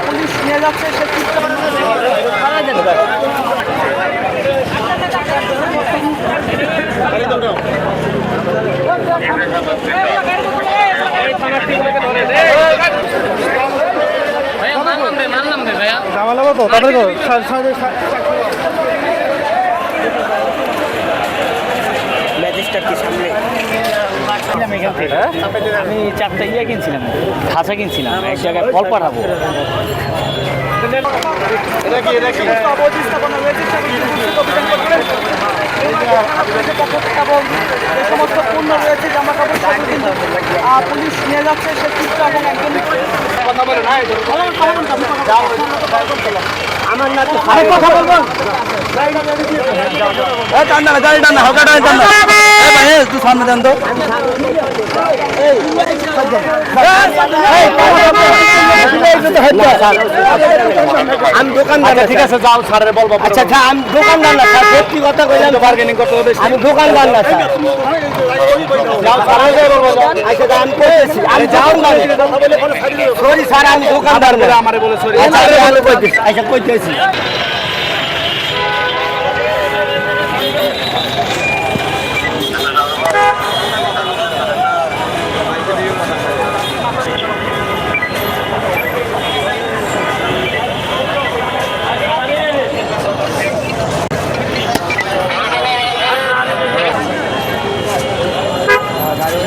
Police নিয়ে যাচ্ছে সে মানলাম তো তাদের কি সামনে। আমি চারটা ইয়ে কিনছিলাম খাঁচা কিনছিলাম এক জায়গায় ফল পাঠাবো। যে সমস্ত পণ্য রয়েছে জামা কাপড় সেগুলো কিন্তু আহ, পুলিশ নিয়ে যাচ্ছে সে চিত্র এবং একজন আমার না কথা বলব গাড়ি টান্ডা হালকা গাড়ি টান্ডা এই ভাই এই, তুই সামনে দেন তো। আমি দোকানদার আচ্ছা ঠিক আছে যাও স্যারের বলব আচ্ছা আচ্ছা আমি দোকানদার না স্যার। সত্যি কথা কইলাম বার্গেনিং করতে হবে আমি দোকানদার না স্যার। যাও স্যারের বলব আচ্ছা আমি কইতেছি আমি যাও না। সরি স্যার আমি দোকানদার না। আমারে বলে সরি আচ্ছা আমি আচ্ছা কইতেছি।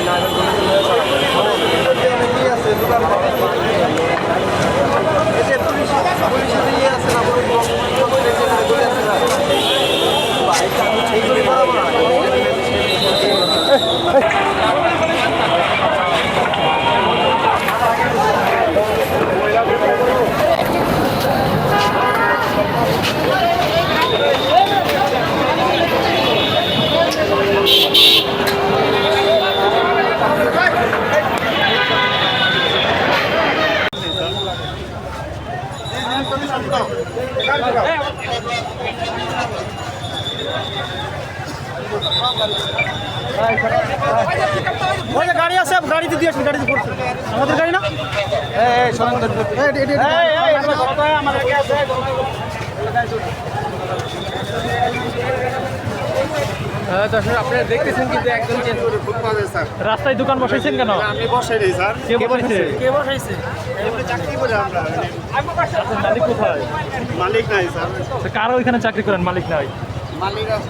ನಾಗರಗೋಡು ওই যে গাড়ি আছে গাড়িতে দিয়ে আসুন গাড়িতে পড়ছে আমাদের গাড়ি না আমাদের আছে দর্শক আপনারা দেখতেছেন কিন্তু একজন রাস্তায় দোকান বসাইছেন কেন? আমি বসে নেই স্যার। কে বসাইছে? কে বসাইছে? চাকরি করে আমরা মালিক কোথায়? মালিক নাই স্যার। তো ওইখানে চাকরি করেন মালিক নাই? মালিক আছে।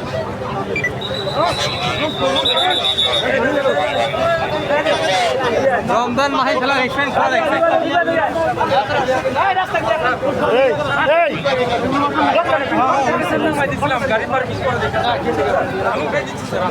রমজান মাহে খেলা রেস্টুরেন্ট খোলা দেখছে গাড়ি পার্কিং করে দেখে আমি উঠাই দিচ্ছি স্যার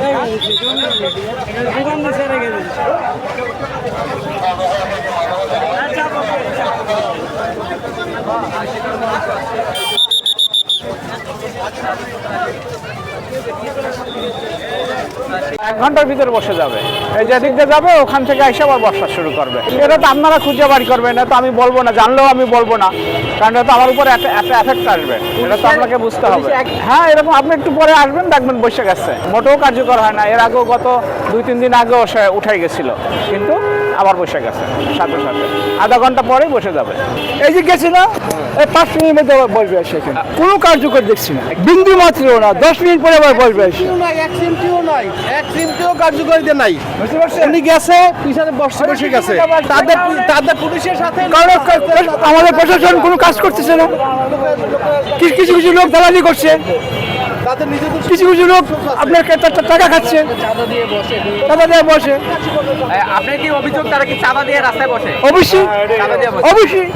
এক ঘণ্টার ভিতরে বসে যাবে। এই যেদিক দিয়ে যাবে ওখান থেকে এসে আবার বসা শুরু করবে। এটা তো আপনারা খুঁজে বাড়ি করবেন এটা তো আমি বলব না জানলেও আমি বলব না কারণ এটা তো আমার উপরে একটা এফেক্ট আসবে। এটা তো আপনাকে বুঝতে হবে। হ্যাঁ এরকম আপনি একটু পরে আসবেন দেখবেন বসে গেছে। মোটেও কার্যকর হয় না। এর আগেও গত দুই তিন দিন আগেও সে উঠাই গেছিল। কিন্তু আবার বসে গেছে সাথে সাথে। আধা ঘণ্টা পরেই বসে যাবে। এই যে গেছি না এই পাঁচ মিনিট মধ্যে আবার বসবে এখানে। কোনো কার্যকর দেখছি না। বিন্দু মাত্র না দশ মিনিট পরে আবার বসবে নাই এক সিমটিও নাই এক সিমটিও কার্যকারিতা নাই। বুঝতে পারছেন? উনি গেছে পিছনে বসে বসে গেছে। তাদের তাদের পুলিশের সাথে আমাদের প্রশাসন কোনো কাজ করতেছে না। কিছু কিছু লোক দালালি করছে। কিছু কিছু লোক আপনার টাকা খাচ্ছে। চাঁদা দিয়ে বসে। আপনার কি অভিযোগ তারা কি চাঁদা দিয়ে রাস্তায় বসে? অবশ্যই। অবশ্যই।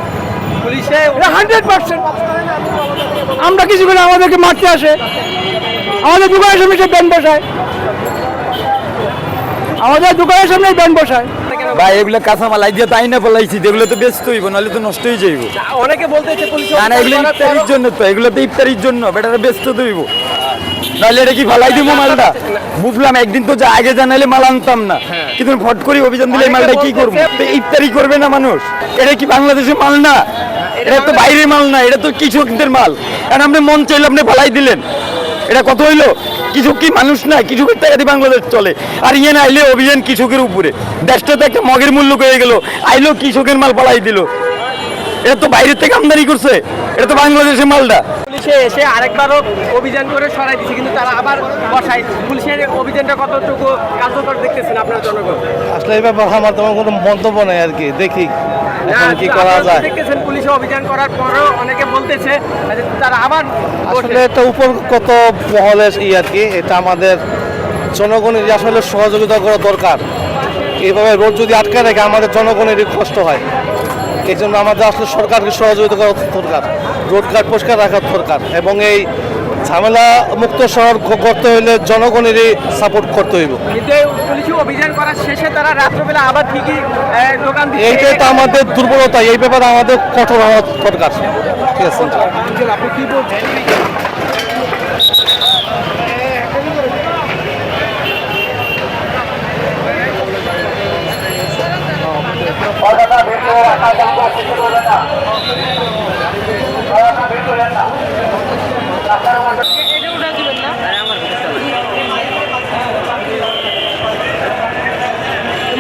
পুলিশে হান্ড্রেড পার্সেন্ট। আমরা কিছু করে আমাদেরকে মারতে আসে। আমাদের দোকানের সামনে সে ব্যান বসায়। আমাদের দোকানের সামনে ব্যান বসায়। ভাই এগুলো কাঁচামাল তাই না বলাইছি যেগুলো তো হইব নাহলে তো নষ্ট হয়ে যাইব। অনেকে না না এগুলো ইফতারির জন্য তো এগুলো তো ইফতারির জন্য বেটারা ব্যস্ত তো হইব। নাহলে এটা কি ফালাই দিব মালটা? বুঝলাম একদিন তো যা আগে জানাইলে মাল আনতাম না। কিন্তু ফট করে অভিযান দিলে এই মালটা কি করব? ইফতারি করবে না মানুষ। এটা কি বাংলাদেশের মাল না? এটা তো বাইরের মাল না এটা তো কৃষকদের মাল। আর আপনি মন চাইলে আপনি ফালাই দিলেন। এটা কত হইল? কৃষক কি মানুষ না কৃষকের টাকা দিয়ে বাংলাদেশ চলে? আর ইয়ে না আইলে অভিযান কৃষকের উপরে। দেশটা তো একটা মগের মূল্য হয়ে গেল আইলো কৃষকের মাল পালাই দিল। এটা তো বাইরের থেকে আমদানি করছে এটা তো বাংলাদেশের মালটা। পুলিশে এসে আরেকবারও অভিযান করে সরাই দিচ্ছে কিন্তু তারা আবার বসায়। পুলিশের অভিযানটা কতটুকু কার্যকর দেখতেছেন আপনার জনগণ? আসলে এই ব্যাপারে আমার তেমন কোনো মন্তব্য নেই আর কি দেখি কি করা যায়। দেখতেছেন পুলিশে অভিযান করার পরেও অনেকে বলতেছে তারা আবার আসলে এটা উপরগত মহলের ই আর কি, এটা আমাদের জনগণের আসলে সহযোগিতা করা দরকার। এইভাবে রোড যদি আটকে রাখে, আমাদের জনগণেরই কষ্ট হয়। এই জন্য আমাদের আসলে সরকারকে সহযোগিতা করা দরকার রোডঘাট পরিষ্কার রাখা দরকার এবং এই ঝামেলা মুক্ত শহর করতে হলে জনগণেরই সাপোর্ট করতে হইব। এইটাই তো আমাদের দুর্বলতা এই ব্যাপারে আমাদের কঠোর হওয়া দরকার। ঠিক আছে আপনি কি বলছেন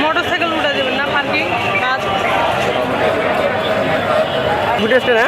মোটরসাইকেল উঠা দেবেন না পার্কিং কাজ। ফুটেজটা না